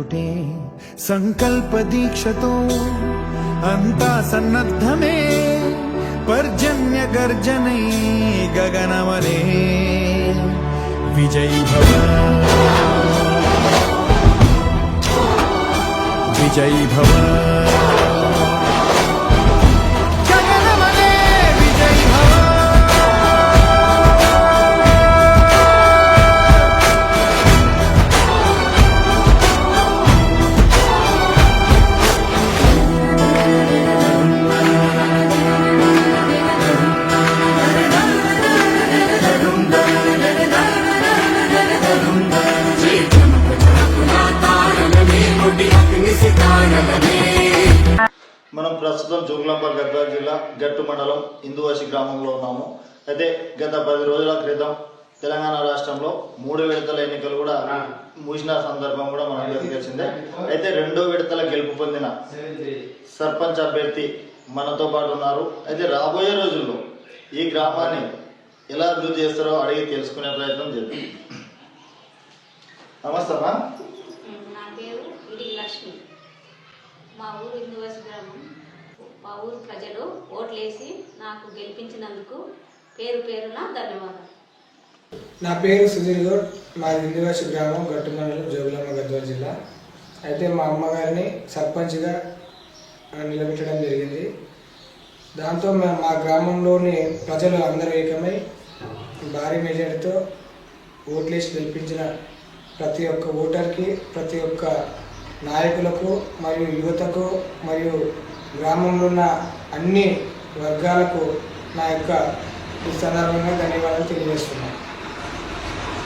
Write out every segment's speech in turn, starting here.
ఎదుటే సంకల్ప దీక్షతో అంతా సన్నద్ధమే. పర్జన్య గర్జనై గగనమనే. విజయీ భవ. విజయీ భవ. మనం ప్రస్తుతం జోగులాంబ గద్వాల జిల్లా గట్టు మండలం ఇందువాసి గ్రామంలో ఉన్నాము. అయితే గత పది రోజుల క్రితం తెలంగాణ రాష్ట్రంలో మూడు విడతల ఎన్నికలు కూడా ముగిసిన సందర్భం కూడా మనకు తెలిసిందే. అయితే రెండో విడతల గెలుపు పొందిన సర్పంచ్ అభ్యర్థి మనతో పాటు ఉన్నారు. అయితే రాబోయే రోజుల్లో ఈ గ్రామాన్ని ఎలా అభివృద్ధి చేస్తారో అడిగి తెలుసుకునే ప్రయత్నం చేద్దాం. నమస్తే అమ్మా నా పేరు ఇడి లక్ష్మి మా ఊరు హిందూవాసి గ్రామం. మా ఊరు ప్రజలు ఓట్లేసి నాకు గెలిపించినందుకు పేరు పేరున ధన్యవాదాలు. నా పేరు సుధీర్ గౌడ్. మా హిందూవాసి గ్రామం గట్టు మండలం జోగులమ్మ గద్వాల జిల్లా. అయితే మా అమ్మగారిని సర్పంచ్గా నిలబెట్టడం జరిగింది. దాంతో మా మా గ్రామంలోని ప్రజలు అందరూ ఏకమై భారీ మెజారిటీతో ఓట్లేసి గెలిపించిన ప్రతి ఒక్క ఓటర్కి ప్రతి ఒక్క నాయకులకు మరియు యువతకు మరియు గ్రామంలో ఉన్న అన్ని వర్గాలకు నా యొక్క ఈ సందర్భంగా ధన్యవాదాలు తెలియజేస్తున్నాను.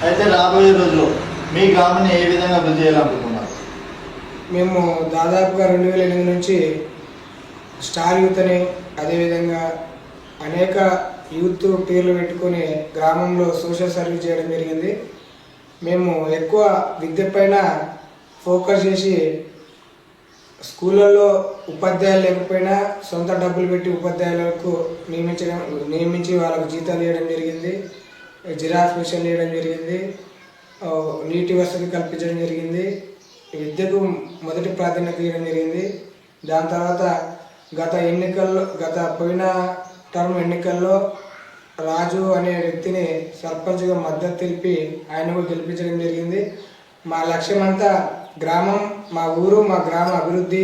అయితే రాబోయే రోజుల్లో మీ గ్రామాన్ని ఏ విధంగా అభివృద్ధి చేయాలనుకుంటున్నారు? మేము దాదాపుగా రెండు వేల ఎనిమిది నుంచి స్టార్ యూత్ అని అదేవిధంగా అనేక యూత్ పేర్లు పెట్టుకొని గ్రామంలో సోషల్ సర్వీస్ చేయడం జరిగింది. మేము ఎక్కువ విద్య పైన ఫోకస్ చేసి స్కూళ్ళల్లో ఉపాధ్యాయులు లేకపోయినా సొంత డబ్బులు పెట్టి ఉపాధ్యాయులకు నియమించడం నియమించి వాళ్ళకు జీతాలు ఇవ్వడం జరిగింది. జిరాక్స్ మిషన్ ఇవ్వడం జరిగింది. నీటి వసతి కల్పించడం జరిగింది. విద్యకు మొదటి ప్రాధాన్యత ఇవ్వడం జరిగింది. దాని తర్వాత గత ఎన్నికల్లో గత పోయిన టర్మ్ ఎన్నికల్లో రాజు అనే వ్యక్తిని సర్పంచ్గా మద్దతు తెలిపి ఆయనకు గెలిపించడం జరిగింది. మా లక్ష్యం అంతా గ్రామం మా ఊరు మా గ్రామ అభివృద్ధి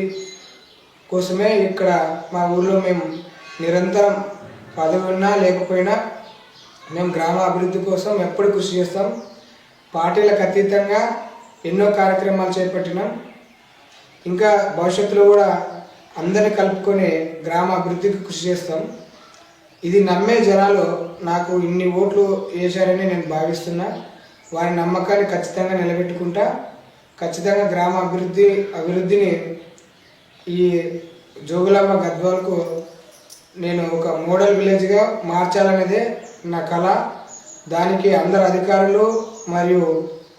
కోసమే ఇక్కడ మా ఊర్లో మేము నిరంతరం పదవి ఉన్నా లేకపోయినా మేము గ్రామ అభివృద్ధి కోసం ఎప్పుడు కృషి చేస్తాం. పార్టీలకు అతీతంగా ఎన్నో కార్యక్రమాలు చేపట్టినాం. ఇంకా భవిష్యత్తులో కూడా అందరిని కలుపుకొని గ్రామ అభివృద్ధికి కృషి చేస్తాం. ఇది నమ్మే జనాలు నాకు ఇన్ని ఓట్లు వేశారని నేను భావిస్తున్నా. వారి నమ్మకాన్ని ఖచ్చితంగా నిలబెట్టుకుంటా. ఖచ్చితంగా గ్రామ అభివృద్ధి అభివృద్ధిని ఈ జోగులాంబ గద్వాలకు నేను ఒక మోడల్ విలేజ్గా మార్చాలనేదే నా కళ. దానికి అందరు అధికారులు మరియు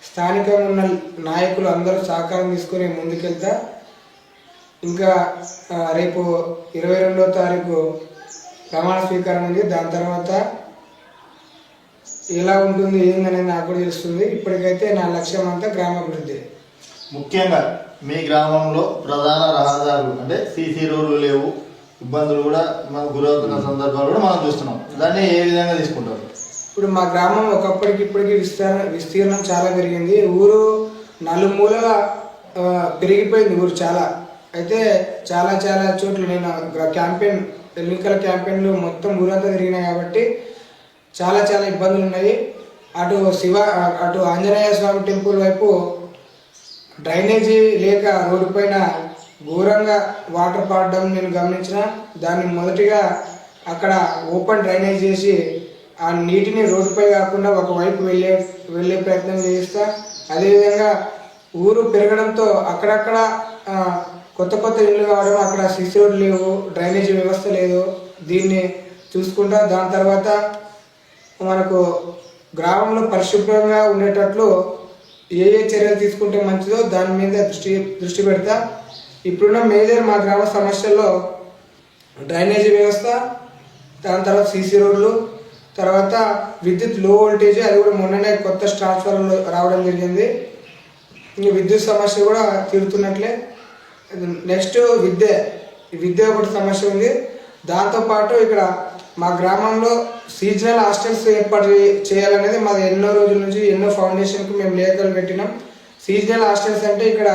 స్థానికంగా ఉన్న నాయకులు అందరూ సహకారం తీసుకుని ముందుకెళ్తా. ఇంకా రేపు ఇరవై రెండవ తారీఖు ప్రమాణ స్వీకారం ఉంది. దాని తర్వాత ఎలా ఉంటుంది ఏందనేది నాకు కూడా తెలుస్తుంది. ఇప్పటికైతే నా లక్ష్యం అంతా గ్రామాభివృద్ధి ముఖ్యంగా మీ గ్రామంలో ప్రధాన రహదారులు అంటే సీసీ రోడ్లు లేవు ఇబ్బందులు కూడా మనం గురవుతున్న సందర్భాలు కూడా మనం చూస్తున్నాం. దాన్ని ఏ విధంగా తీసుకుంటారు? ఇప్పుడు మా గ్రామం ఒకప్పటికి ఇప్పటికి విస్తీర్ణ విస్తీర్ణం చాలా పెరిగింది. ఊరు నలుమూలగా పెరిగిపోయింది ఊరు చాలా. అయితే చాలా చాలా చోట్ల నేను క్యాంపెయిన్ ఎన్నికల క్యాంపెయిన్లు మొత్తం ఊరంతా తిరిగినాయి కాబట్టి చాలా చాలా ఇబ్బందులు ఉన్నాయి అటు శివ అటు ఆంజనేయ స్వామి టెంపుల్ వైపు డ్రైనేజీ లేక రోడ్డుపైన ఘోరంగా వాటర్ పడడం నేను గమనించిన దాన్ని మొదటిగా అక్కడ ఓపెన్ డ్రైనేజ్ చేసి ఆ నీటిని రోడ్డుపై కాకుండా ఒకవైపు వెళ్ళే వెళ్ళే ప్రయత్నం చేస్తా అదేవిధంగా ఊరు పెరగడంతో అక్కడక్కడ కొత్త కొత్త ఇళ్ళు కావడం అక్కడ సిసి రోడ్ లేవు డ్రైనేజీ వ్యవస్థ లేదు. దీన్ని చూసుకుంటా దాని తర్వాత మనకు గ్రామంలో పరిశుభ్రంగా ఉండేటట్లు ఏ ఏ చర్యలు తీసుకుంటే మంచిదో దాని మీద దృష్టి దృష్టి పెడతా. ఇప్పుడున్న మేజర్ మా గ్రామ సమస్యల్లో డ్రైనేజీ వ్యవస్థ దాని తర్వాత సీసీ రోడ్లు తర్వాత విద్యుత్లో వోల్టేజ్ అది కూడా మొన్ననే కొత్త ట్రాన్స్ఫార్మర్లు రావడం జరిగింది. విద్యుత్ సమస్య కూడా తీరుతున్నట్లే. నెక్స్ట్ విద్య విద్య ఒకటి సమస్య ఉంది. దాంతోపాటు ఇక్కడ మా గ్రామంలో సీజనల్ హాస్టల్స్ ఏర్పాటు చేయాలనేది మాది ఎన్నో రోజుల నుంచి ఎన్నో ఫౌండేషన్కి మేము లేఖలు పెట్టినాం. సీజనల్ హాస్టల్స్ అంటే ఇక్కడ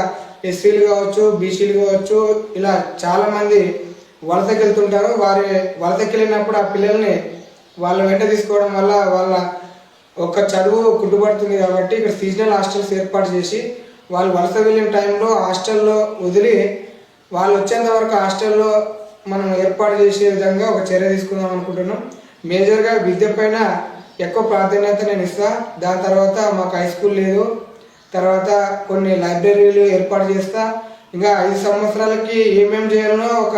ఎస్సీలు కావచ్చు బీసీలు కావచ్చు ఇలా చాలామంది వలసకి వెళ్తుంటారు. వారి వలసకి వెళ్ళినప్పుడు ఆ పిల్లల్ని వాళ్ళ వెంట తీసుకోవడం వల్ల వాళ్ళ ఒక చదువు కుట్టుబడుతుంది కాబట్టి ఇక్కడ సీజనల్ హాస్టల్స్ ఏర్పాటు చేసి వాళ్ళు వలస వెళ్ళిన టైంలో హాస్టల్లో వదిలి వాళ్ళు వచ్చేంత వరకు హాస్టల్లో మనం ఏర్పాటు చేసే విధంగా ఒక చర్య తీసుకుందాం అనుకుంటున్నాం. మేజర్గా విద్య పైన ఎక్కువ ప్రాధాన్యత నేను ఇస్తా. దాని తర్వాత మాకు హై స్కూల్ లేదు. తర్వాత కొన్ని లైబ్రరీలు ఏర్పాటు చేస్తా. ఇంకా ఐదు సంవత్సరాలకి ఏమేం చేయాలనో ఒక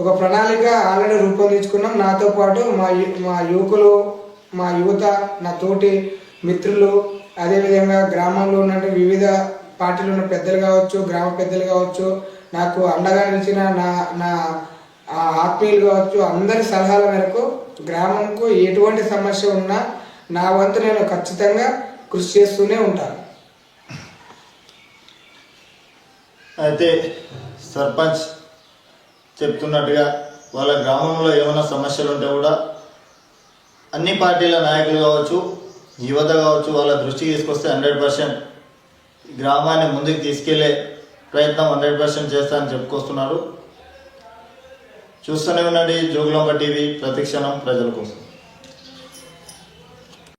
ఒక ప్రణాళిక ఆల్రెడీ రూపొందించుకున్నాం. నాతో పాటు మా మా యువకులు మా యువత నా తోటి మిత్రులు అదేవిధంగా గ్రామంలో ఉన్నటువంటి వివిధ పార్టీలు ఉన్న పెద్దలు కావచ్చు గ్రామ పెద్దలు కావచ్చు నాకు అండగా నిలిచిన నా నా ఆ ఆత్మీయులు కావచ్చు అందరి సలహాల మేరకు గ్రామంకు ఎటువంటి సమస్య ఉన్నా నా వంతు నేను ఖచ్చితంగా కృషి చేస్తూనే ఉంటాను అయితే సర్పంచ్ చెప్తున్నట్టుగా వాళ్ళ గ్రామంలో ఏమైనా సమస్యలు ఉంటే కూడా అన్ని పార్టీల నాయకులు కావచ్చు యువత కావచ్చు వాళ్ళ దృష్టికి తీసుకొస్తే హండ్రెడ్ పర్సెంట్ గ్రామాన్ని ముందుకు తీసుకెళ్ళే ప్రయత్నం హండ్రెడ్ పర్సెంట్ చేస్తానని చెప్పుకొస్తున్నారు. చూస్తూనే ఉండండి జోగులాంబ టీవీ ప్రతిక్షణం ప్రజల కోసం.